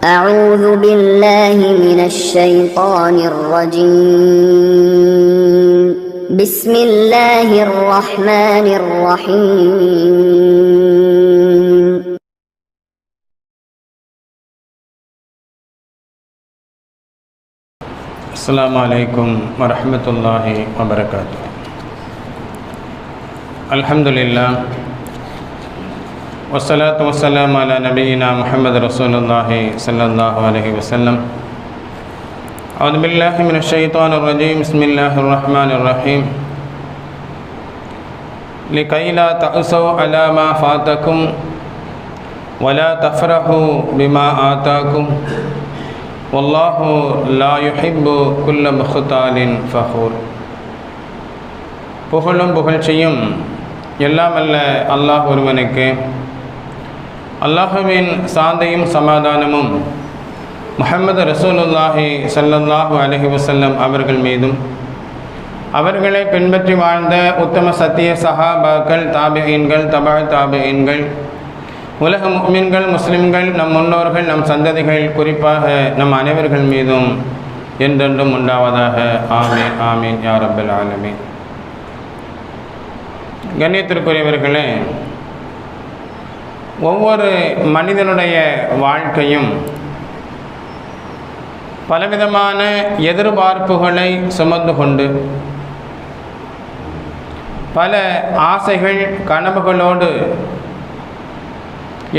أعوذ بالله من الشيطان الرجيم. بسم الله الرحمن الرحيم. السلام عليكم ورحمة الله وبركاته. الحمد لله والصلاة والسلام على نبينا محمد رسول الله صلى الله عليه وسلم أعوذ بالله من الشيطان الرجيم بسم الله الرحمن الرحيم لكي لا تأسوا على ما فاتكم ولا تفرحوا بما آتاكم والله لا يحب كل مختال فخور புகழும் புகழ்ச்சியும் எல்லாம் அல்ல அல்லாஹ் ஒருவனுக்கு அல்லாஹுவின் சாந்தையும் சமாதானமும் முஹம்மது ரசூலுல்லாஹி ஸல்லல்லாஹு அலஹி வசல்லம் அவர்கள் மீதும் அவர்களை பின்பற்றி வாழ்ந்த உத்தம சத்திய சஹாபாக்கள் தாபியீன்கள் தபா தாபியீன்கள் உலக மீன்கள் முஸ்லிம்கள் நம் முன்னோர்கள் நம் சந்ததிகள் குறிப்பாக நம் அனைவர்கள் மீதும் என்றென்றும் உண்டாவதாக ஆமீன் ஆமீன் யார் அப்பல் ஆலமீன் கண்ணியத்திற்குரியவர்களே ஒவ்வொரு மனிதனுடைய வாழ்க்கையும் பலவிதமான எதிர்பார்ப்புகளை சுமந்து கொண்டு பல ஆசைகள் கனவுகளோடு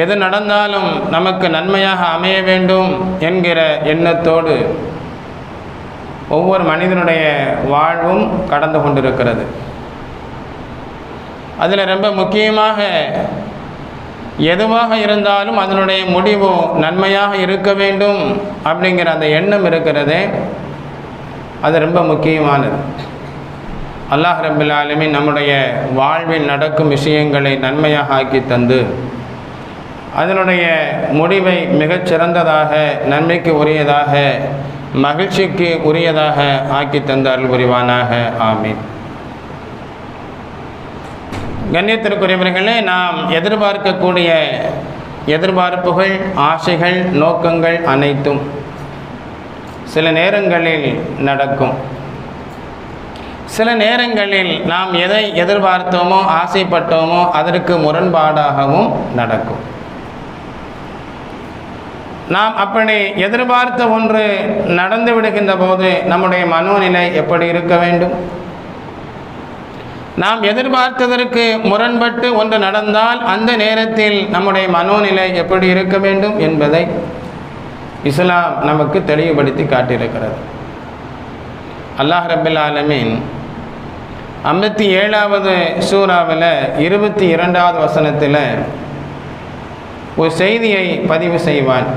எது நடந்தாலும் நமக்கு நன்மையாக அமைய வேண்டும் என்கிற எண்ணத்தோடு ஒவ்வொரு மனிதனுடைய வாழ்வும் கடந்து கொண்டிருக்கிறது. அதில் ரொம்ப முக்கியமாக எதுவாக இருந்தாலும் அதனுடைய முடிவு நன்மையாக இருக்க வேண்டும் அப்படிங்கிற அந்த எண்ணம் இருக்கிறதே அது ரொம்ப முக்கியமானது. அல்லாஹ் ரபில் ஆலமின் நம்முடைய வாழ்வில் நடக்கும் விஷயங்களை நன்மையாக ஆக்கி தந்து அதனுடைய முடிவை மிகச் சிறந்ததாக நன்மைக்கு உரியதாக மகிழ்ச்சிக்கு உரியதாக ஆக்கி தந்தார்கள் புரிவானாக. ஆமீன். கண்ணியத்திற்குரியவர்களே நாம் எதிர்பார்க்கக்கூடிய எதிர்பார்ப்புகள் ஆசைகள் நோக்கங்கள் அனைத்தும் சில நேரங்களில் நடக்கும். சில நேரங்களில் நாம் எதை எதிர்பார்த்தோமோ ஆசைப்பட்டோமோ அதற்கு முரண்பாடாகவும் நடக்கும். நாம் அப்படி எதிர்பார்த்த ஒன்று நடந்து விடுகின்ற போது நம்முடைய மனோநிலை எப்படி இருக்க வேண்டும்? நாம் எதிர்பார்த்ததற்கு முரண்பட்டு ஒன்று நடந்தால் அந்த நேரத்தில் நம்முடைய மனோநிலை எப்படி இருக்க வேண்டும் என்பதை இஸ்லாம் நமக்கு தெளிவுபடுத்தி காட்டியிருக்கிறது. அல்லாஹ் ரபில் ஆலமீன் ஐம்பத்தி ஏழாவது சூறாவில் இருபத்தி இரண்டாவது வசனத்தில் ஒரு செய்தியை பதிவு செய்வான்.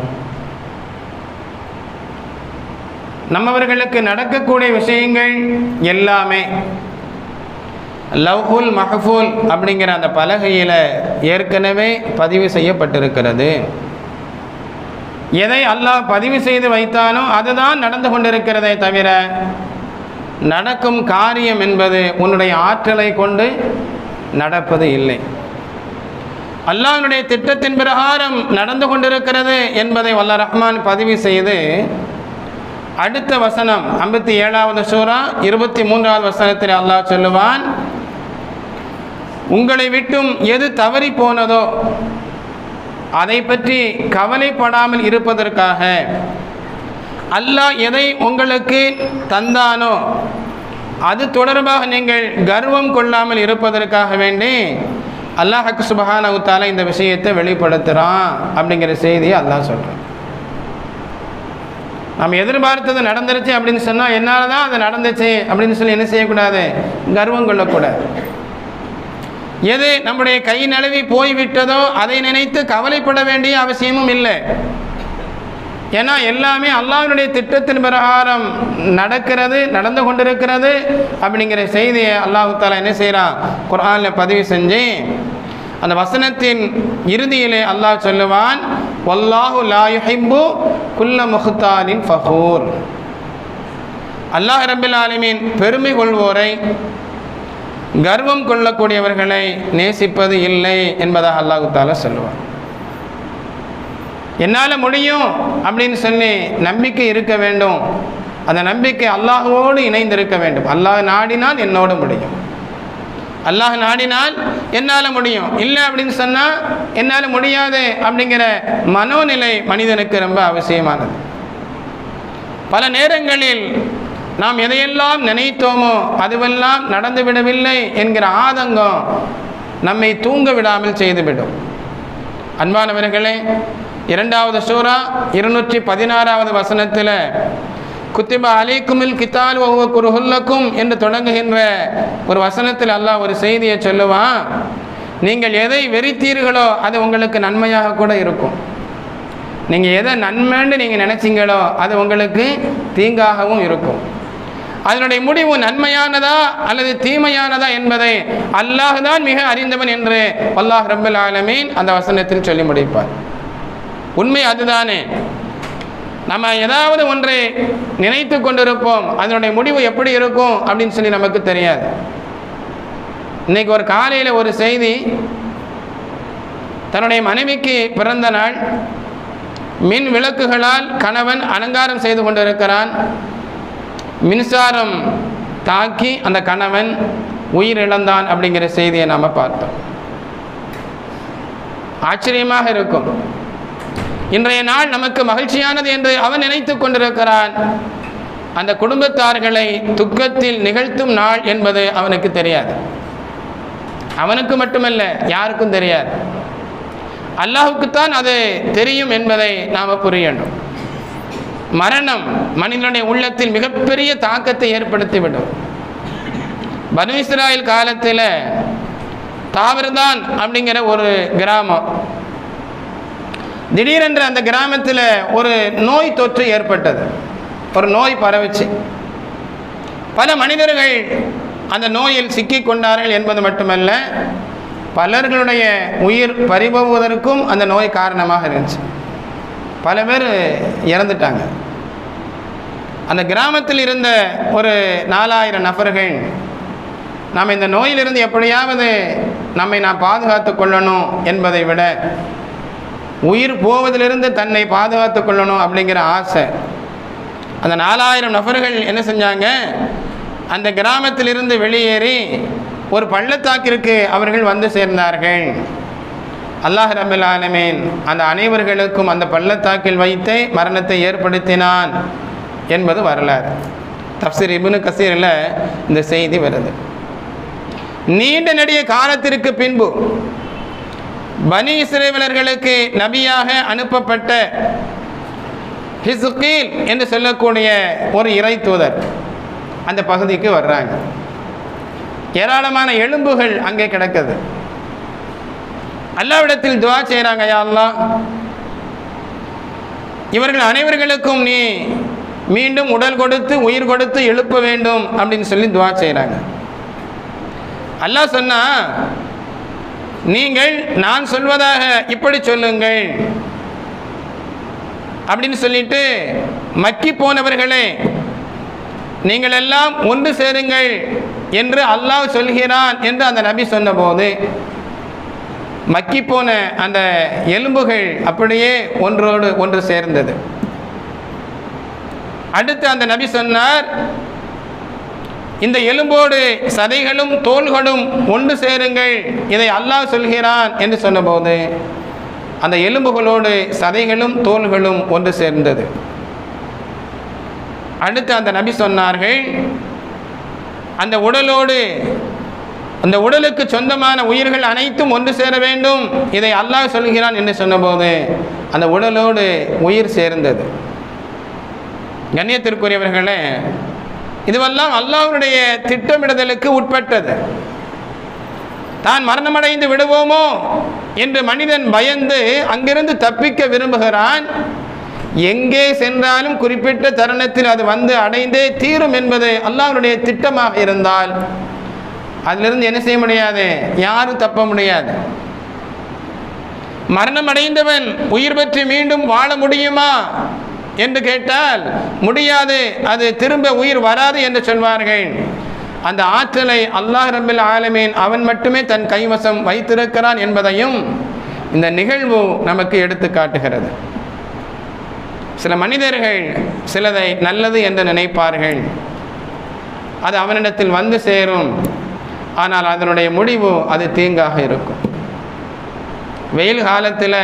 நம்மவர்களுக்கு நடக்கக்கூடிய விஷயங்கள் எல்லாமே லவ்ஹுல் மஹஃபூல் அப்படிங்கிற அந்த பலகையில் ஏற்கனவே பதிவு செய்யப்பட்டிருக்கிறது. எதை அல்லாஹ் பதிவு செய்து வைத்தானோ அதுதான் நடந்து கொண்டிருக்கிறதே தவிர நடக்கும் காரியம் என்பது உன்னுடைய ஆற்றலை கொண்டு நடப்பது இல்லை. அல்லாஹனுடைய திட்டத்தின் பிரகாரம் நடந்து கொண்டிருக்கிறது என்பதை வல்ல ரஹ்மான் பதிவு செய்து அடுத்த வசனம் ஐம்பத்தி ஏழாவது சூறா இருபத்தி மூன்றாவது வசனத்தில் அல்லாஹ் சொல்லுவான் உங்களை விட்டும் எது தவறி போனதோ அதை பற்றி கவலைப்படாமல் இருப்பதற்காக அல்லாஹ் எதை உங்களுக்கு தந்தானோ அது தொடர்பாக நீங்கள் கர்வம் கொள்ளாமல் இருப்பதற்காக வேண்டி அல்லாஹக்கு சுபஹான் உத்தால இந்த விஷயத்தை வெளிப்படுத்துகிறான் அப்படிங்கிற செய்தியை அல்லாஹ் சொல்கிறான் நம்ம எதிர்பார்த்தது நடந்துருச்சு அப்படின்னு சொன்னால் என்னால் தான் அது நடந்துச்சு அப்படின்னு சொல்லி என்ன செய்யக்கூடாது? கர்வம் கொள்ளக்கூடாது. எது நம்முடைய கை நழுவி போய்விட்டதோ அதை நினைத்து கவலைப்பட வேண்டிய அவசியமும் இல்லை. ஏன்னா எல்லாமே அல்லாவினுடைய திட்டத்தின் பிரகாரம் நடக்கிறது நடந்து கொண்டிருக்கிறது. அப்படிங்கிற செய்தியை அல்லாஹு தாலா என்ன செய்கிறான் குர்ஆனில் பதிவு செஞ்சு அந்த வசனத்தின் இறுதியிலே அல்லாஹ் சொல்லுவான் வல்லாஹு லாயுஹிம்பு குல்ல முஹ்தாலின் ஃபஹூர் அல்லாஹ் ரபில் ஆலமின் பெருமை கொள்வோரை கர்வம் கொள்ளக்கூடியவர்களை நேசிப்பது இல்லை என்பதாக அல்லாஹு தாலா சொல்லுவார் என்னால் முடியும் அப்படின்னு சொல்லி நம்பிக்கை இருக்க வேண்டும். அந்த நம்பிக்கை அல்லாஹுவோடு இணைந்திருக்க வேண்டும். அல்லாஹ் நாடினால் என்னோடு முடியும். அல்லாஹ் நாடினால் என்னால் முடியும். இல்லை அப்படின்னு சொன்னால் என்னால் முடியாது அப்படிங்கிற மனோநிலை மனிதனுக்கு ரொம்ப அவசியமானது. பல நேரங்களில் நாம் எதையெல்லாம் நினைத்தோமோ அதுவெல்லாம் நடந்துவிடவில்லை என்கிற ஆதங்கம் நம்மை தூங்க விடாமல் செய்துவிடும். அன்பானவர்களே இரண்டாவது சூரா இருநூற்றி பதினாறாவது வசனத்தில் குத்திபா அலைக்குமில் கித்தால் ஒவ்வொரு குருஹுல்லக்கும் என்று தொடங்குகின்ற ஒரு வசனத்தில் அல்லாஹ் ஒரு செய்தியை சொல்லுவான் நீங்கள் எதை வெறித்தீர்களோ அது உங்களுக்கு நன்மையாக கூட இருக்கும். நீங்கள் எதை நன்மைன்னு நீங்கள் நினச்சிங்களோ அது உங்களுக்கு தீங்காகவும் இருக்கும். அதனுடைய முடிவு நன்மையானதா அல்லது தீமையானதா என்பதை அல்லாஹ் தான் மிக அறிந்தவன் என்று அல்லாஹ் ரபுல் ஆலமீன் அந்த வசனத்தில் சொல்லி முடிப்பார். உண்மை அதுதானே. நம்ம ஏதாவது ஒன்றை நினைத்து கொண்டிருப்போம். அதனுடைய முடிவு எப்படி இருக்கும் அப்படின்னு சொல்லி நமக்கு தெரியாது. இன்னைக்கு ஒரு காலையில் ஒரு செய்தி தன்னுடைய மனைவிக்கு பிறந்த நாள் மின் விளக்குகளால் கணவன் அலங்காரம் செய்து கொண்டிருக்கிறான். மின்சாரம் தாக்கி அந்த கணவன் உயிரிழந்தான் அப்படிங்கிற செய்தியை நாம் பார்த்தோம். ஆச்சரியமாக இருக்கும். இன்றைய நாள் நமக்கு மகிழ்ச்சியானது என்று அவன் நினைத்து கொண்டிருக்கிறான். அந்த குடும்பத்தார்களை துக்கத்தில் நிகழ்த்தும் நாள் என்பது அவனுக்கு தெரியாது. அவனுக்கு மட்டுமல்ல யாருக்கும் தெரியாது. அல்லாஹுக்குத்தான் அது தெரியும் என்பதை நாம் புரியணும் மரணம் மனிதனுடைய உள்ளத்தில் மிகப்பெரிய தாக்கத்தை ஏற்படுத்திவிடும். பனு இஸ்ராயல் காலத்தில் தாவர்தான் அப்படிங்கிற ஒரு கிராமம். திடீரென்று அந்த கிராமத்தில் ஒரு நோய் தொற்று ஏற்பட்டது. ஒரு நோய் பரவிச்சு. பல மனிதர்கள் அந்த நோயில் சிக்கி கொண்டார்கள் என்பது மட்டுமல்ல பலர்களுடைய உயிர் பறிபோவதற்கும் அந்த நோய் காரணமாக இருந்துச்சு. பல பேர் இறந்துட்டாங்க. அந்த கிராமத்தில் இருந்த ஒரு நாலாயிரம் நபர்கள் நாம் இந்த நோயிலிருந்து எப்படியாவது நம்மை நாம் பாதுகாத்து கொள்ளணும் என்பதை விட உயிர் போவதிலிருந்து தன்னை பாதுகாத்து கொள்ளணும் அப்படிங்கிற ஆசை. அந்த நாலாயிரம் நபர்கள் என்ன செஞ்சாங்க? அந்த கிராமத்திலிருந்து வெளியேறி ஒரு பள்ளத்தாக்கிற்கு அவர்கள் வந்து சேர்ந்தார்கள். அல்லாஹ் ரபுல் ஆலமீன் அந்த அனைவர்களுக்கும் அந்த பள்ளத்தாக்கில் வைத்தே மரணத்தை ஏற்படுத்தினான். என்பது வரலாறு. தப்சீர் இபுனு கசீரில் இந்த செய்தி வருது. நீண்ட நெடிய காலத்திற்கு பின்பு பனி இஸ்ரேலர்களுக்கு நபியாக அனுப்பப்பட்ட ஹிஸ்கீல் என்று சொல்லக்கூடிய ஒரு இறை தூதர் அந்த பகுதிக்கு வர்றாங்க. ஏராளமான எலும்புகள் அங்கே கிடக்குது. அல்லாவிடத்தில் துவா செய்கிறாங்க யாரெல்லாம் இவர்கள் அனைவர்களுக்கும் நீ மீண்டும் உடல் கொடுத்து உயிர் கொடுத்து எழுப்ப வேண்டும் அப்படின்னு சொல்லி துவா செய்கிறாங்க அல்லாஹ் சொன்னா நீங்கள் நான் சொல்வதாக இப்படி சொல்லுங்கள். அப்படின்னு சொல்லிட்டு மக்கி போனவர்களே நீங்கள் எல்லாம் ஒன்று சேருங்கள் என்று அல்லாஹ் சொல்கிறான் என்று அந்த நபி சொன்னபோது மக்கி போன அந்த எலும்புகள் அப்படியே ஒன்றோடு ஒன்று சேர்ந்தது. அடுத்து அந்த நபி சொன்னார் இந்த எலும்போடு சதைகளும் தோள்களும் ஒன்று சேருங்கள் இதை அல்லாஹ் சொல்கிறான் என்று சொன்னபோது அந்த எலும்புகளோடு சதைகளும் தோள்களும் ஒன்று சேர்ந்தது. அடுத்து அந்த நபி சொன்னார்கள் அந்த உடலோடு அந்த உடலுக்கு சொந்தமான உயிர்கள் அனைத்தும் ஒன்று சேர வேண்டும் இதை அல்லாஹ் சொல்கிறான் என்று சொன்னபோது அந்த உடலோடு உயிர் சேர்ந்தது. கண்ணியத்திற்குரியவர்களே இதுவெல்லாம் அல்லாஹருடைய திட்டமிடுதலுக்கு உட்பட்டது. தான் மரணமடைந்து விடுவோமோ என்று மனிதன் பயந்து அங்கிருந்து தப்பிக்க விரும்புகிறான். எங்கே சென்றாலும் குறிப்பிட்ட தருணத்தில் அது வந்து அடைந்தே தீரும் என்பது அல்லாஹ்வுடைய திட்டமாக இருந்தால் அதிலிருந்து என்ன செய்ய முடியாது? யாரும் தப்ப முடியாது. மரணம் அடைந்தவன் உயிர் பெற்று மீண்டும் வாழ முடியுமா? என்று கேட்டால் முடியாது அது திரும்ப உயிர் வராது என்று சொல்வார்கள். அந்த ஆற்றலை அல்லாஹ் ரபில் ஆலமீன் அவன் மட்டுமே தன் கைவசம் வைத்திருக்கிறான் என்பதையும் இந்த நிகழ்வு நமக்கு எடுத்து காட்டுகிறது. சில மனிதர்கள் சிலதை நல்லது என்று நினைப்பார்கள். அது அவனிடத்தில் வந்து சேரும். ஆனால் அதனுடைய முடிவு அது தீங்காக இருக்கும். வெயில் காலத்தில்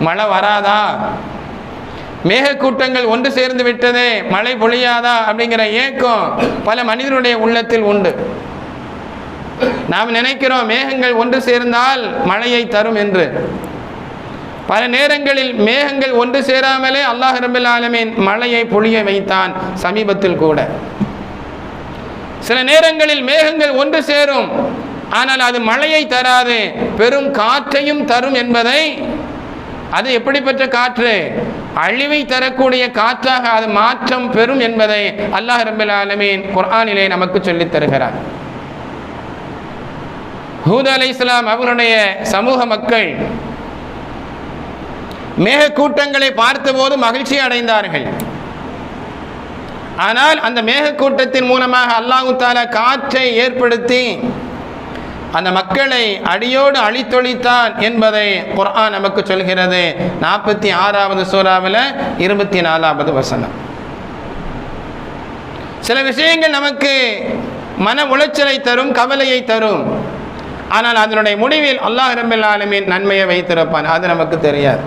மழை வராதா? மேகக்கூட்டங்கள் ஒன்று சேர்ந்து விட்டதே மழை பொழியாதா அப்படிங்கிற ஏக்கம் பல மனிதனுடைய உள்ளத்தில் உண்டு. நாம் நினைக்கிறோம் மேகங்கள் ஒன்று சேர்ந்தால் மழையை தரும் என்று. பல நேரங்களில் மேகங்கள் ஒன்று சேராமலே அல்லாஹ் ரபுல் ஆலமீன் மழையை பொழிய வைத்தான் சமீபத்தில் கூட. சில நேரங்களில் மேகங்கள் ஒன்று சேரும் ஆனால் அது மழையை தராது பெரும் காற்றையும் தரும் என்பதை அது எப்படிப்பட்ட காற்று? அழிவை தரக்கூடிய காற்றாக அது மாற்றம் பெறும் என்பதை அல்லாஹ் ரபுல் ஆலமீன் குர்ஆனிலே நமக்கு சொல்லித் தருகிறார். ஹூத் அலி இஸ்லாம் அவருடைய சமூக மக்கள் மேகக்கூட்டங்களை பார்த்தபோது மகிழ்ச்சி அடைந்தார்கள். ஆனால் அந்த மேகக்கூட்டத்தின் மூலமாக அல்லாஹு தாலா காற்றை ஏற்படுத்தி அந்த மக்களை அடியோடு அழித்தொழித்தான் என்பதை குர்ஆன் நமக்கு சொல்கிறது. நாற்பத்தி ஆறாவது சூறாவில் இருபத்தி நாலாவது வசனம். சில விஷயங்கள் நமக்கு மன உளைச்சலை தரும் கவலையை தரும். ஆனால் அதனுடைய முடிவில் அல்லாஹ் ரபுல் ஆலமீன் நன்மையை வைத்திருப்பான். அது நமக்கு தெரியாது.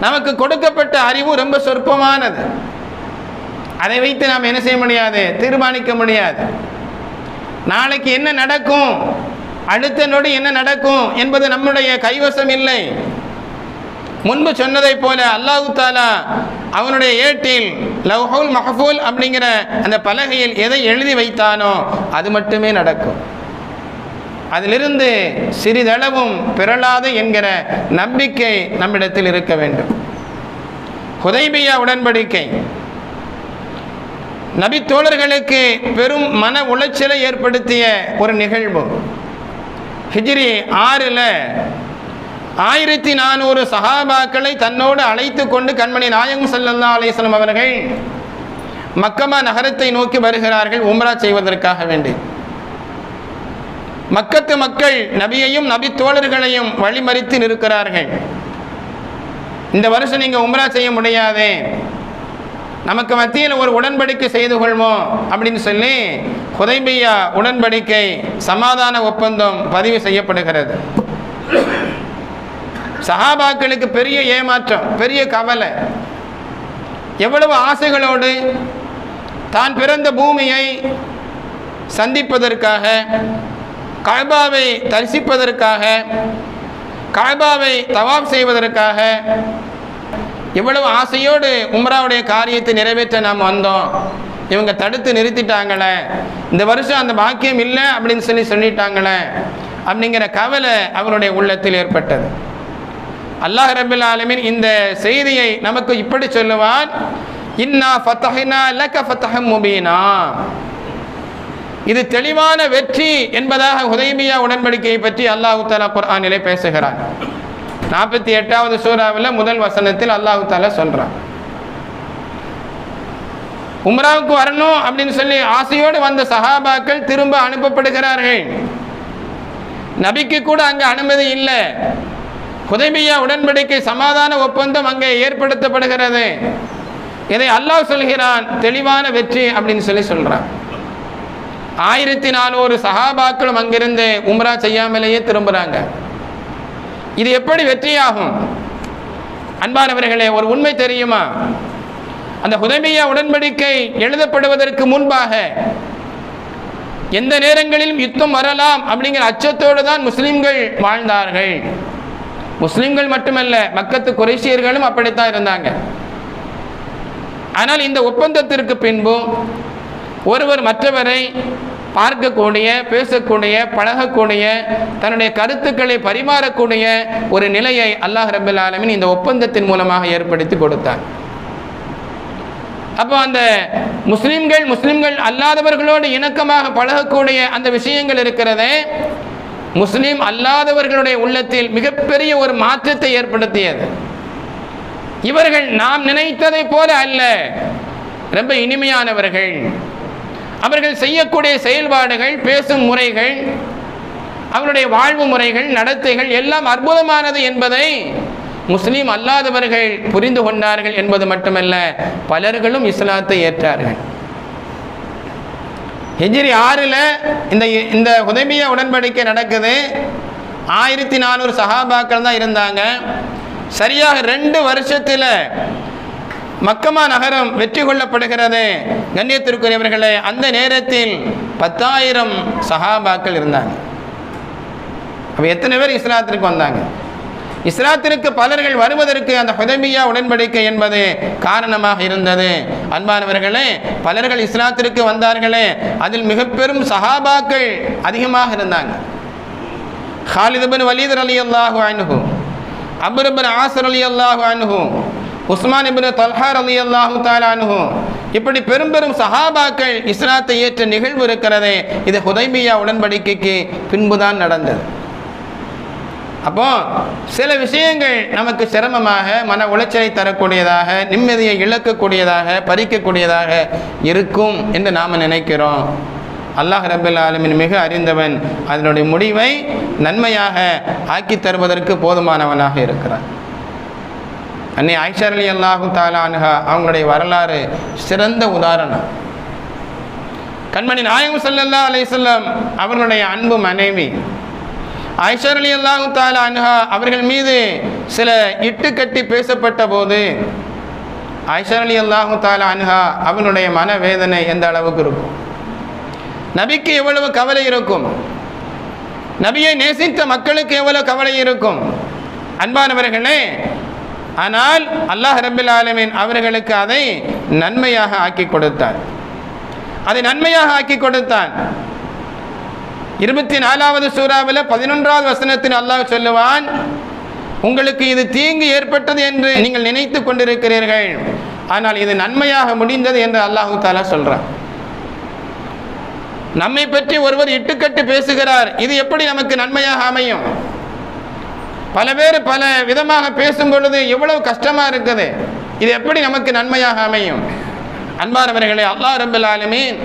நமக்கு கொடுக்கப்பட்ட அறிவு ரொம்ப சொற்பமானது. அதை வைத்து நாம் என்ன செய்ய முடியாது? தீர்மானிக்க முடியாது. நாளைக்கு என்ன நடக்கும்? அடுத்த நொடி என்ன நடக்கும்? என்பது நம்முடைய கைவசம் இல்லை. முன்பு சொன்னதைப் போல அல்லாஹு தாலா அவனுடைய ஏட்டில் லவ்ஹுல் மஹஃபூல் அப்படிங்கிற அந்த பலகையில் எதை எழுதி வைத்தானோ அது மட்டுமே நடக்கும். அதிலிருந்து சிறிதளவும் பிறளாது என்கிற நம்பிக்கை நம்மிடத்தில் இருக்க வேண்டும். ஹுதைபியா உடன்படிக்கை. நபி தோழர்களுக்கு பெரும் மன உளைச்சலை ஏற்படுத்திய ஒரு நிகழ்வு. ஹிஜ்ரி ஆறில் ஆயிரத்தி நானூறு சஹாபாக்களை தன்னோடு அழைத்து கொண்டு கண்மணி நாயகம் சல்லல்லா அலிஸ்லாம் அவர்கள் மக்கமா நகரத்தை நோக்கி வருகிறார்கள் உம்ரா செய்வதற்காக வேண்டி. மக்கத்து மக்கள் நபியையும் நபி தோழர்களையும் வழிமறித்து நிற்கிறார்கள். இந்த வருஷம் நீங்கள் உம்ரா செய்ய முடியாதே. நமக்கு மத்தியில் ஒரு உடன்படிக்கை செய்து கொள்வோம் அப்படின்னு சொல்லி ஹுதைபியா உடன்படிக்கை சமாதான ஒப்பந்தம் பதிவு செய்யப்படுகிறது. சஹாபாக்களுக்கு பெரிய ஏமாற்றம் பெரிய கவலை. எவ்வளவு ஆசைகளோடு தான் பிறந்த பூமியை சந்திப்பதற்காக காபாவை தரிசிப்பதற்காக காபாவை தவாப் செய்வதற்காக எவ்வளவு ஆசையோடு உம்ராவுடைய காரியத்தை நிறைவேற்ற நாம் வந்தோம். இவங்க தடுத்து நிறுத்திட்டாங்களே. இந்த வருஷம் அந்த பாக்கியம் இல்லை அப்படின்னு சொல்லி சொல்லிட்டாங்களே. அப்படிங்கிற கவலை அவருடைய உள்ளத்தில் ஏற்பட்டது. அல்லாஹ் ரபில் ஆலமின் இந்த செய்தியை நமக்கு இப்படி சொல்லுவான் இன்னா ஃபத்தஹினா லக்க ஃபத்தஹம் முபீனா. இது தெளிவான வெற்றி என்பதாக உதயமியா உடன்படிக்கையை பற்றி அல்லாஹு தாலா குர்ஆனிலே பேசுகிறான் நாற்பத்தி எட்டாவது சூறாவில் முதல் வசனத்தில் அல்லாஹு தாலா சொல்கிறான் உம்ராவுக்கு வரணும் அப்படின்னு சொல்லி ஆசையோடு வந்த சஹாபாக்கள் திரும்ப அனுப்பப்படுகிறார்கள். நபிக்கு கூட அங்கே அனுமதி இல்லை. குதைபியா உடன்படிக்கை சமாதான ஒப்பந்தம் அங்கே ஏற்படுத்தப்படுகிறது. இதை அல்லாஹ் சொல்கிறான் தெளிவான வெற்றி அப்படின்னு சொல்லி சொல்கிறான் ஆயிரத்தி நானூறு சஹாபாக்களும் அங்கிருந்து உம்ரா செய்யாமலேயே திரும்புகிறாங்க இது எப்படி வெற்றியாகும்? அன்பானவர்களே ஒரு உண்மை தெரியுமா? அந்த ஹுதைபியா உடன்படிக்கை எழுதப்படுவதற்கு முன்பாக எந்த நேரங்களிலும் யுத்தம் வரலாம் அப்படிங்கிற அச்சத்தோடு தான் முஸ்லிம்கள் வாழ்ந்தார்கள். முஸ்லிம்கள் மட்டுமல்ல மக்கத்து குறைசியர்களும் அப்படித்தான் இருந்தாங்க. ஆனால் இந்த ஒப்பந்தத்திற்கு பின்பும் ஒருவர் மற்றவரை பார்க்கக்கூடிய பேசக்கூடிய பழகக்கூடிய தன்னுடைய கருத்துக்களை பரிமாறக்கூடிய ஒரு நிலையை அல்லாஹ் ரபுல் ஆலமின் இந்த ஒப்பந்தத்தின் மூலமாக ஏற்படுத்தி கொடுத்தார். அப்போ அந்த முஸ்லிம்கள் முஸ்லிம்கள் அல்லாதவர்களோடு இணக்கமாக பழகக்கூடிய அந்த விஷயங்கள் இருக்கிறதே முஸ்லீம் அல்லாதவர்களுடைய உள்ளத்தில் மிகப்பெரிய ஒரு மாற்றத்தை ஏற்படுத்தியது. இவர்கள் நாம் நினைத்ததை போல அல்ல. ரொம்ப இனிமையானவர்கள். அவர்கள் செய்யக்கூடிய செயல்பாடுகள் பேசும் முறைகள் அவருடைய வாழ்வு முறைகள் நடத்தைகள் எல்லாம் அற்புதமானது என்பதை முஸ்லீம் அல்லாதவர்கள் புரிந்து கொண்டார்கள் என்பது மட்டுமல்ல பலர்களும் இஸ்லாத்தை ஏற்றார்கள். ஹெஜ்ரி ஆறில் இந்த இந்த உதவிய உடன்படிக்கை நடக்குது. ஆயிரத்தி நானூறு சஹாபாக்கள் தான் இருந்தாங்க. சரியாக ரெண்டு வருஷத்தில் மக்கமா நகரம் வெற்றி கொள்ளப்படுகிறது. கண்ணியத்திற்குரியவர்களே அந்த நேரத்தில் பத்தாயிரம் சஹாபாக்கள் இருந்தாங்க. அப்போ எத்தனை பேர் இஸ்லாத்திற்கு வந்தாங்க? இஸ்லாத்திற்கு பலர்கள் வருவதற்கு அந்த ஹுதைபியா உடன்படிக்கை என்பது காரணமாக இருந்தது. அன்பானவர்களே பலர்கள் இஸ்லாத்திற்கு வந்தார்களே அதில் மிக பெரும் சஹாபாக்கள் அதிகமாக இருந்தாங்க. ஹாலிதுபின் வலீதர் அலி அல்லாஹு அனுகு அபுரபின் ஆசர் அலி அல்லாஹு அனுகு உஸ்மான் இபின் தல்ஹார் அலி அல்லாஹு தாலானுகு இப்படி பெரும் பெரும் சஹாபாக்கள் இஸ்லாத்தை ஏற்ற நிகழ்வு இருக்கிறதே இது ஹுதைபியா உடன்படிக்கைக்கு பின்புதான் நடந்தது. அப்போ சில விஷயங்கள் நமக்கு சிரமமாக மன உளைச்சலை தரக்கூடியதாக நிம்மதியை இழக்கக்கூடியதாக பறிக்கக்கூடியதாக இருக்கும் என்று நாம் நினைக்கிறோம். அல்லாஹ் ரபுல் ஆலமின் மிக அறிந்தவன். அதனுடைய முடிவை நன்மையாக ஆக்கி தருவதற்கு போதுமானவனாக இருக்கிறான். அன்னை ஐஷர் அலி அல்லாஹு தாலானுகா அவங்களுடைய வரலாறு சிறந்த உதாரணம். கண்மணி நாயகம் சல்லல்லா அலையம் அவர்களுடைய அன்பு மனைவி. ஐஷர் அலி அல்லாஹு தாலா அன்ஹா அவர்கள் மீது சில இட்டுக்கட்டி பேசப்பட்ட போது ஐஷர் அலி அல்லாஹு தாலா அன்ஹா அவனுடைய மனவேதனை எந்த அளவுக்கு இருக்கும்? நபிக்கு எவ்வளவு கவலை இருக்கும்? நபியை நேசித்த மக்களுக்கு எவ்வளவு கவலை இருக்கும்? அன்பானவர்களே ஆனால் அல்லாஹ் ரபில் ஆலமின் அவர்களுக்கு அதை நன்மையாக ஆக்கி கொடுத்தார் அதை நன்மையாக ஆக்கி கொடுத்தான். இருபத்தி நாலாவது சூறாவில் பதினொன்றாவது வசனத்தில் அல்லாஹ் சொல்லுவான் உங்களுக்கு இது தீங்கு ஏற்பட்டது என்று நீங்கள் நினைத்து கொண்டிருக்கிறீர்கள். ஆனால் இது நன்மையாக முடிந்தது என்று அல்லாஹு தாலா சொல்கிறான் நம்மை பற்றி ஒருவர் இட்டுக்கட்டு பேசுகிறார். இது எப்படி நமக்கு நன்மையாக அமையும்? பல பேர் பல விதமாக பேசும் பொழுது எவ்வளவு கஷ்டமா இருக்குது. இது எப்படி நமக்கு நன்மையாக அமையும்? அன்பானவர்களே அல்லாஹ் ரபுல் ஆலமீன்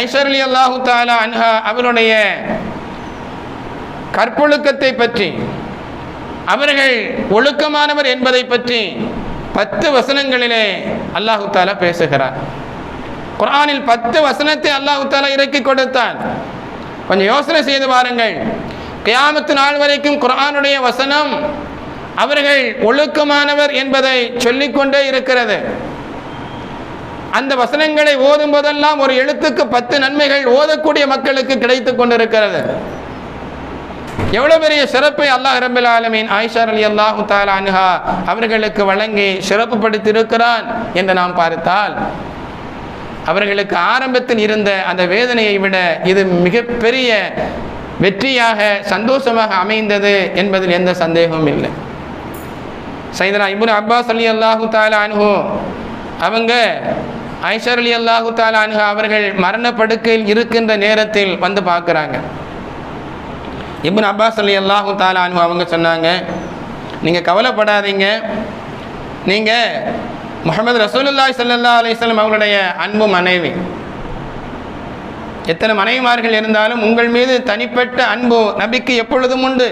ஐஸ்வர்லி அல்லாஹு தாலா அன்ஹா அவருடைய கற்பொழுக்கத்தை பற்றி அவர்கள் ஒழுக்கமானவர் என்பதை பற்றி பத்து வசனங்களிலே அல்லாஹு தாலா பேசுகிறார். குரானில் பத்து வசனத்தை அல்லாஹு தாலா இறக்கி கொடுத்தான். கொஞ்சம் யோசனை செய்து பாருங்கள். கியாமத்து நாள் வரைக்கும் குரானுடைய வசனம் அவர்கள் ஒழுக்கமானவர் என்பதை சொல்லிக்கொண்டே இருக்கிறது. அந்த வசனங்களை ஓதும் போதெல்லாம் ஒரு எழுத்துக்கு பத்து நன்மைகள் ஓதக்கூடிய மக்களுக்கு கிடைத்து கொண்டிருக்கிறது. எவ்வளவு பெரிய சிறப்பை அல்லாஹ் ரபில் ஆலமீன் ஆயிஷா அலி அல்லாஹு தாலா அவர்களுக்கு வழங்கி சிறப்புப்படுத்தியிருக்கிறான் என்று நாம் பார்த்தால் அவர்களுக்கு ஆரம்பத்தில் இருந்த அந்த வேதனையை விட இது மிகப்பெரிய வெற்றியாக சந்தோஷமாக அமைந்தது என்பதில் எந்த சந்தேகமும் இல்லை. சைதனா இபுன் அப்பாஸ் அலி அல்லாஹு தாலா அன்ஹு அவங்க ஐஷர் அலி அல்லாஹு தாலா அன்ஹா அவர்கள் மரணப்படுக்கையில் இருக்கின்ற நேரத்தில் வந்து பார்க்குறாங்க. இபுன் அப்பாஸ் அலி அல்லாஹு தாலா அன்ஹு அவங்க சொன்னாங்க நீங்கள் கவலைப்படாதீங்க. நீங்கள் முகமது ரசூலுல்லாய் சல்லா அலிஸ்லாம் அவங்களுடைய அன்பு மனைவி. எத்தனை மனைவிமார்கள் இருந்தாலும் உங்கள் மீது தனிப்பட்ட அன்பு நபிக்கு எப்பொழுதும் உண்டு.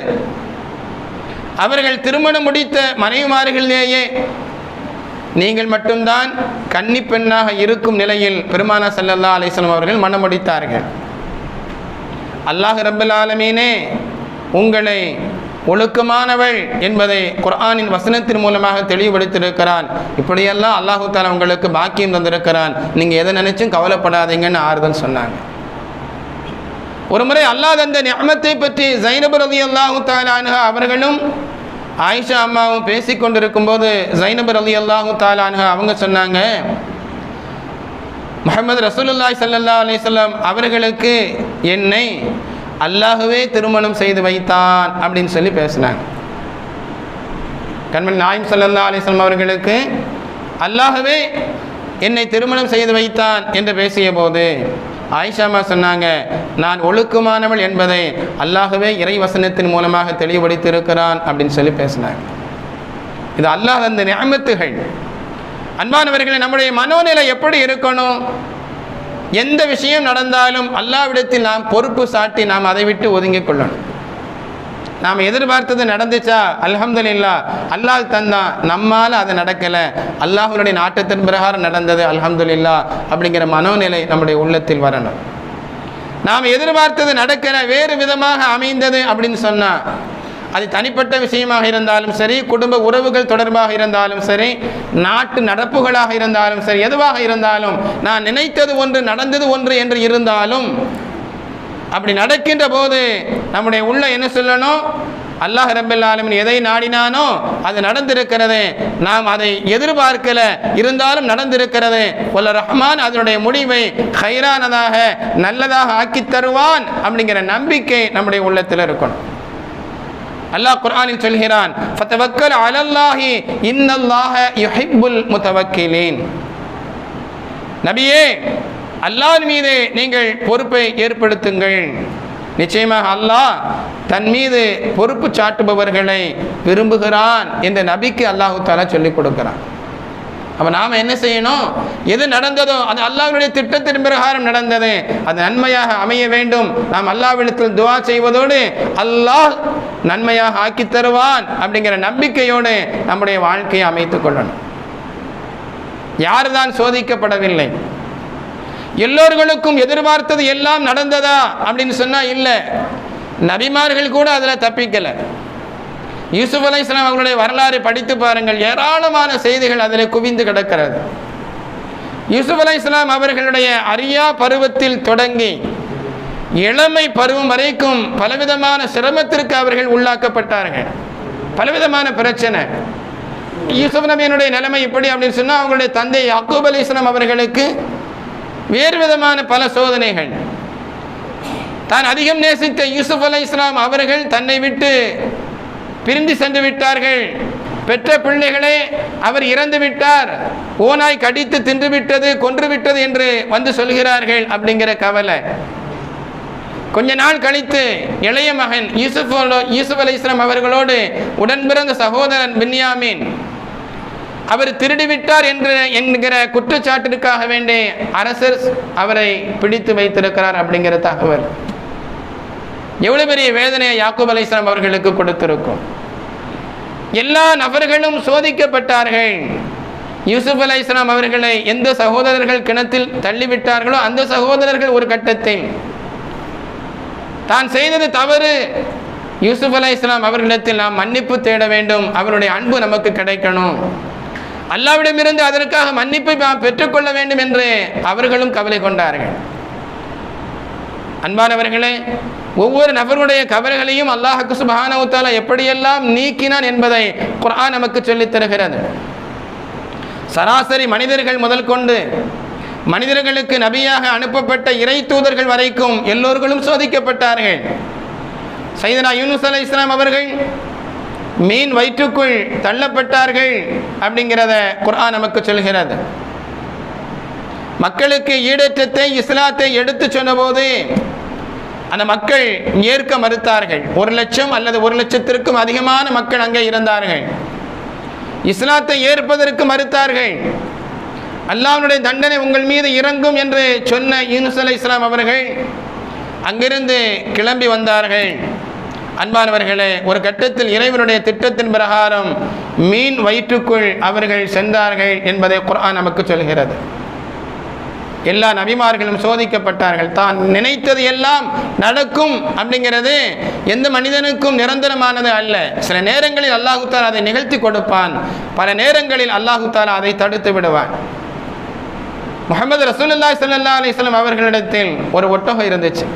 அவர்கள் திருமணம் முடித்த மனைவிமார்களிலேயே நீங்கள் மட்டும்தான் கன்னி பெண்ணாக இருக்கும் நிலையில் பெருமானா சல்லல்லா அலிஸ்லாம் அவர்கள் மனம் முடித்தார்கள். அல்லாஹ் ரபுல் ஆலமீனே உங்களை ஒழுக்கமானவள் என்பதை குர்ஆனின் வசனத்தின் மூலமாக தெளிவுபடுத்தியிருக்கிறான். இப்படியெல்லாம் அல்லாஹு தாலா உங்களுக்கு பாக்கியம் தந்திருக்கிறான். நீங்கள் எதை நினைச்சும் கவலைப்படாதீங்கன்னு ஆறுதல் சொன்னாங்க. ஒரு முறை அல்லாஹ் தந்த நியமத்தை பற்றி ஜைனபு ரதி அல்லாஹு தாலானுஹா அவர்களும் ஆயிஷா அம்மாவும் பேசி கொண்டிருக்கும் போது ஜைனபு ரதி அல்லாஹு தாலானுஹா அவங்க சொன்னாங்க முகமது ரசூலுல்லாய் சல்லா அலிசல்லாம் அவர்களுக்கு என்னை அல்லாஹுவே திருமணம் செய்து வைத்தான் அப்படின்னு சொல்லி பேசினாங்க. கண்மணி நாயம் சல்லா அலிஸ்லாம் அவர்களுக்கு அல்லாஹுவே என்னை திருமணம் செய்து வைத்தான் என்று பேசிய போது ஆயிஷாமா சொன்னாங்க நான் ஒழுக்கமானவள் என்பதை அல்லாஹவே இறை வசனத்தின் மூலமாக தெளிவுபடுத்தியிருக்கிறான் அப்படின்னு சொல்லி பேசினாங்க. இது அல்லாஹ் அந்த நியமத்துகள். அன்பானவர்களை நம்முடைய மனோநிலை எப்படி இருக்கணும்? எந்த விஷயம் நடந்தாலும் அல்லாவிடத்தில் நாம் பொறுப்பு சாட்டி நாம் அதை விட்டு ஒதுங்கிக் கொள்ளணும். நாம் எதிர்பார்த்தது நடந்துச்சா? அல்ஹம்துலில்லா. அல்லாஹ் தந்தான் நம்மால் அது நடக்கலை. அல்லாஹுடைய நாட்டத்தின் பிரகாரம் நடந்தது. அல்ஹம்துலில்லா. அப்படிங்கிற மனோநிலை நம்முடைய உள்ளத்தில் வரணும். நாம் எதிர்பார்த்தது நடக்கிற வேறு விதமாக அமைந்தது அப்படின்னு சொன்னால் அது தனிப்பட்ட விஷயமாக இருந்தாலும் சரி குடும்ப உறவுகள் தொடர்பாக இருந்தாலும் சரி நாட்டு நடப்புகளாக இருந்தாலும் சரி எதுவாக இருந்தாலும் நான் நினைத்தது ஒன்று நடந்தது ஒன்று என்று இருந்தாலும் அப்படி நடக்கின்ற போது நம்முடைய உள்ள என்ன சொல்லணும்? அல்லாஹ் ரபில் ஆலமின் எதை நாடினானோ அது நடந்திருக்கிறது. நாம் அதை எதிர்பார்க்கல. இருந்தாலும் நடந்திருக்கிறது. வல்ல ரஹ்மான் அதனுடைய முடிவை ஹைரானதாக நல்லதாக ஆக்கி தருவான் அப்படிங்கிற நம்பிக்கை நம்முடைய உள்ளத்தில் இருக்கணும். அல்லாஹ் குர்ஆனில் சொல்கிறான் ஃபதவக்கல் அலல்லாஹி இன்னல்லாஹ யுஹிப்புல் முத்தவக்கிலீன் நபியே அல்லாஹ் மீது நீங்கள் பொறுப்பை ஏற்படுத்துங்கள். நிச்சயமாக அல்லாஹ் தன் மீது பொறுப்பு சாட்டுபவர்களை விரும்புகிறான் என்ற நபிக்கு அல்லாஹு தாலா சொல்லிக் கொடுக்கிறான். அப்போ நாம் என்ன செய்யணும்? எது நடந்ததோ அது அல்லாஹ்வுடைய திட்டத்தின் பிரகாரம் நடந்தது அது நன்மையாக அமைய வேண்டும். நாம் அல்லாஹ்விடத்தில் துவா செய்வதோடு அல்லாஹ் நன்மையாக ஆக்கி தருவான் அப்படிங்கிற நம்பிக்கையோடு நம்முடைய வாழ்க்கையை அமைத்துக் கொள்ளணும். யார்தான் சோதிக்கப்படவில்லை. எல்லோர்களுக்கும் எதிர்பார்த்தது எல்லாம் நடந்ததா அப்படின்னு சொன்னால் இல்லை. நபிமார்கள் கூட அதில் தப்பிக்கலை. யூசுப் அலை இஸ்லாம் அவர்களுடைய வரலாறு படித்து பாருங்கள். ஏராளமான செய்திகள் அதில் குவிந்து கிடக்கிறது. யூசுப் அலை இஸ்லாம் அவர்களுடைய அரியா பருவத்தில் தொடங்கி இளமை பருவம் வரைக்கும் பலவிதமான சிரமத்திற்கு அவர்கள் உள்ளாக்கப்பட்டார்கள். பலவிதமான பிரச்சனை. யூசுப் நபியினுடைய நிலைமை இப்படி அப்படின்னு சொன்னால் அவங்களுடைய தந்தை யாக்கூப் அலி இஸ்லாம் அவர்களுக்கு வேறு விதமான பல சோதனைகள். தான் அதிகம் நேசித்த யூசுப் அலை இஸ்லாம் அவர்கள் தன்னை விட்டு பிரிந்து சென்று விட்டார்கள். பெற்ற பிள்ளைகளே அவர் இறந்து விட்டார். ஓனாய் கடித்து தின்று விட்டது கொன்று விட்டது என்று வந்து சொல்கிறார்கள் அப்படிங்கிற கவலை. கொஞ்ச நாள் கழித்து இளைய மகன் யூசுப் யூசுப் அலி இஸ்லாம் அவர்களோடு உடன் பிறந்த சகோதரன் பின்யாமீன் அவர் திருடிவிட்டார் என்று என்கிற குற்றச்சாட்டிற்காக வேண்டி அரசர் அவரை பிடித்து வைத்திருக்கிறார் அப்படிங்கிற தகவல். எவ்வளவு பெரிய வேதனையை யாக்கூப் அலை இஸ்லாம் அவர்களுக்கு கொடுத்திருக்கும். எல்லா நபர்களும் சோதிக்கப்பட்டார்கள். யூசுப் அலை இஸ்லாம் அவர்களை எந்த சகோதரர்கள் கிணத்தில் தள்ளிவிட்டார்களோ அந்த சகோதரர்கள் ஒரு கட்டத்தில். தான் செய்தது தவறு. யூசுப் அலை இஸ்லாம் அவர்களிடத்தில் நாம் மன்னிப்பு தேட வேண்டும். அவருடைய அன்பு நமக்கு கிடைக்கணும். அல்லாவிடமிருந்து அதற்காக மன்னிப்பை பெற்றுக்கொள்ள வேண்டும் என்று அவர்களும் கவலை கொண்டார்கள். அன்பானவர்களே ஒவ்வொரு நபருடைய கவலைகளையும் அல்லாஹுக்கு சுபஹானவுத்தாலா எப்படியெல்லாம் நீக்கினான் என்பதை குர்ஆன் நமக்கு சொல்லித் தருகிறது. சராசரி மனிதர்கள் முதல் கொண்டு மனிதர்களுக்கு நபியாக அனுப்பப்பட்ட இறை தூதர்கள் வரைக்கும் எல்லோர்களும் சோதிக்கப்பட்டார்கள். சைதனா யூனுஸ் அலை இஸ்லாம் அவர்கள் மீன் வயிற்றுக்குள் தள்ளப்பட்டார்கள் அப்படிங்கிறத குர்ஆன் நமக்கு சொல்கிறது. மக்களுக்கு ஈடேற்றத்தை இஸ்லாத்தை எடுத்து சொன்னபோது அந்த மக்கள் ஏற்க மறுத்தார்கள். ஒரு லட்சம் அல்லது ஒரு லட்சத்திற்கும் அதிகமான மக்கள் அங்கே இருந்தார்கள். இஸ்லாத்தை ஏற்பதற்கு மறுத்தார்கள். அல்லாவுடைய தண்டனை உங்கள் மீது இறங்கும் என்று சொன்ன யூனுஸ் அலை இஸ்லாம் அவர்கள் அங்கிருந்து கிளம்பி வந்தார்கள். அன்பானவர்களே ஒரு கட்டத்தில் இறைவனுடைய திட்டத்தின் பிரகாரம் மீன் வயிற்றுக்குள் அவர்கள் சென்றார்கள் என்பதை குரான் நமக்கு சொல்கிறது. எல்லா நபிமார்களும் சோதிக்கப்பட்டார்கள். தான் நினைத்தது எல்லாம் நடக்கும் அப்படிங்கிறது எந்த மனிதனுக்கும் நிரந்தரமானது அல்ல. சில நேரங்களில் அல்லாஹுத்தால் அதை நிகழ்த்தி கொடுப்பான். பல நேரங்களில் அல்லாஹுத்தால் அதை தடுத்து விடுவான். முகமது ரசூலுல்லாஹி ஸல்லல்லாஹு அலைஹி அவர்களிடத்தில் ஒரு ஒட்டகம் இருந்துச்சு.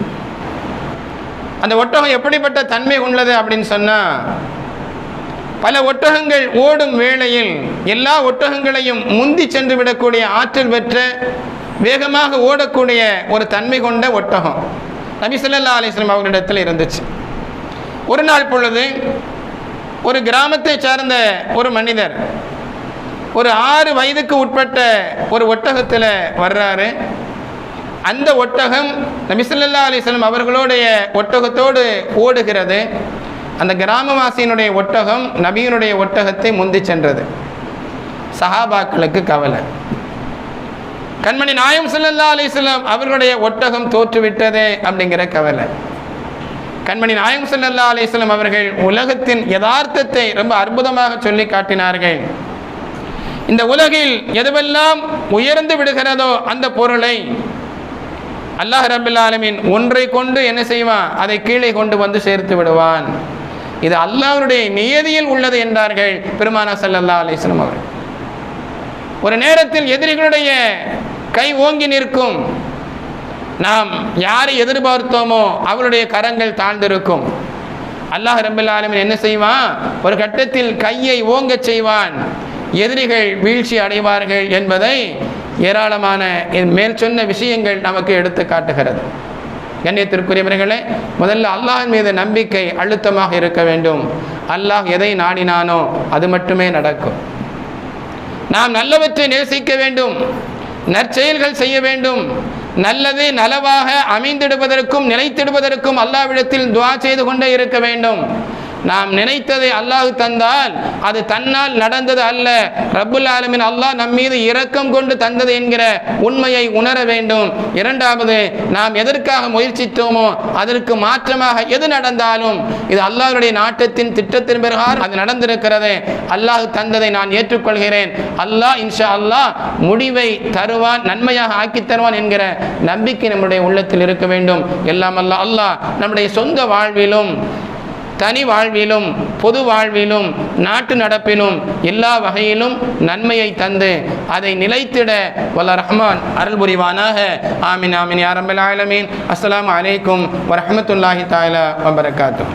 அந்த ஒட்டகம் எப்படிப்பட்ட தன்மை உள்ளது அப்படின்னு சொன்னால் பல ஒட்டகங்கள் ஓடும் வேளையில் எல்லா ஒட்டகங்களையும் முந்தி சென்று விடக்கூடிய ஆற்றல் பெற்ற வேகமாக ஓடக்கூடிய ஒரு தன்மை கொண்ட ஒட்டகம். நபி ஸல்லல்லாஹு அவர்களிடத்தில் இருந்துச்சு. ஒரு நாள் பொழுது ஒரு கிராமத்தை சார்ந்த ஒரு மனிதர் ஒரு ஆறு வயதுக்கு உட்பட்ட ஒரு ஒட்டகத்தில் வர்றாரு. அந்த ஒட்டகம் நபிசல்லா அலிஸ்லம் அவர்களுடைய ஒட்டகத்தோடு ஓடுகிறது. அந்த கிராமவாசியினுடைய ஒட்டகம் நபியினுடைய ஒட்டகத்தை முந்தி சென்றது. சஹாபாக்களுக்கு கவலை. கண்மணி நாயம் ஸல்லல்லாஹு அலைஹி அவர்களுடைய ஒட்டகம் தோற்றுவிட்டதே அப்படிங்கிற கவலை. கண்மணி நாயம் ஸல்லல்லாஹு அலைஹி அவர்கள் உலகத்தின் யதார்த்தத்தை ரொம்ப அற்புதமாக சொல்லி காட்டினார்கள். இந்த உலகில் எதுவெல்லாம் உயர்ந்து விடுகிறதோ அந்த பொருளை அல்லாஹ் ரபில் ஆலமீன் ஒன்றை கொண்டு என்ன செய்வான்? அதை கீழே கொண்டு வந்து சேர்த்து விடுவான். இது அல்லாஹருடைய நியதியில் உள்ளது என்றார்கள் பெருமானா ஸல்லல்லாஹு அலிஸ்லம் அவர் அவர்கள். ஒரு நேரத்தில் எதிரிகளுடைய கை ஓங்கி நிற்கும். நாம் யாரை எதிர்பார்த்தோமோ அவருடைய கரங்கள் தாழ்ந்திருக்கும். அல்லாஹ் ரபில் என்ன செய்வான்? ஒரு கட்டத்தில் கையை ஓங்கச் செய்வான். எதிரிகள் வீழ்ச்சி அடைவார்கள் என்பதை ஏராளமான மேல் சொன்ன விஷயங்கள் நமக்கு எடுத்து காட்டுகிறது. கண்ணியத்திற்குரியவர்களே முதல்ல அல்லாஹ் மீது நம்பிக்கை அழுத்தமாக இருக்க வேண்டும். அல்லாஹ் எதை நாடினானோ அது மட்டுமே நடக்கும். நாம் நல்லவற்றை நேசிக்க வேண்டும். நற்செயல்கள் செய்ய வேண்டும். நல்லது நலவாக அமைந்திடுவதற்கும் நிலைத்திடுவதற்கும் அல்லாவிடத்தில் துவா செய்து கொண்டே இருக்க வேண்டும். நாம் நினைத்ததை அல்லாஹ் தந்தால் அது தன்னால் நடந்தது அல்ல. ரப்புல் ஆலமின் அல்லாஹ் நம் மீது இரக்கம் கொண்டு தந்தது என்கிற உண்மையை உணர வேண்டும். இரண்டாவது நாம் எதற்காக முயற்சித்தோமோ அதற்கு மாற்றமாக எது நடந்தாலும் இது அல்லாஹ்வுடைய நாட்டத்தின் திட்டத்தின் பிரகாரம் அது நடந்திருக்கிறது. அல்லாஹ் தந்ததை நான் ஏற்றுக்கொள்கிறேன். அல்லாஹ் இன்ஷா அல்லாஹ் முடிவை தருவான் நன்மையாக ஆக்கி தருவான் என்கிற நம்பிக்கை நம்முடைய உள்ளத்தில் இருக்க வேண்டும். எல்லாம் அல்லாஹ் அல்லாஹ் நம்முடைய சொந்த வாழ்விலும் தனி வாழ்விலும் பொது வாழ்விலும் நாட்டு நடப்பிலும் எல்லா வகையிலும் நன்மையை தந்து அதை நிலைத்திட வல்ல ரஹ்மான் அருள் புரிவானாக. ஆமீன் ஆமின் யாரம்பல் ஆலமீன். அஸ்லாம் அலைக்கும் வரமத்துல்லாஹி தஆலா வபரகாத்துஹு.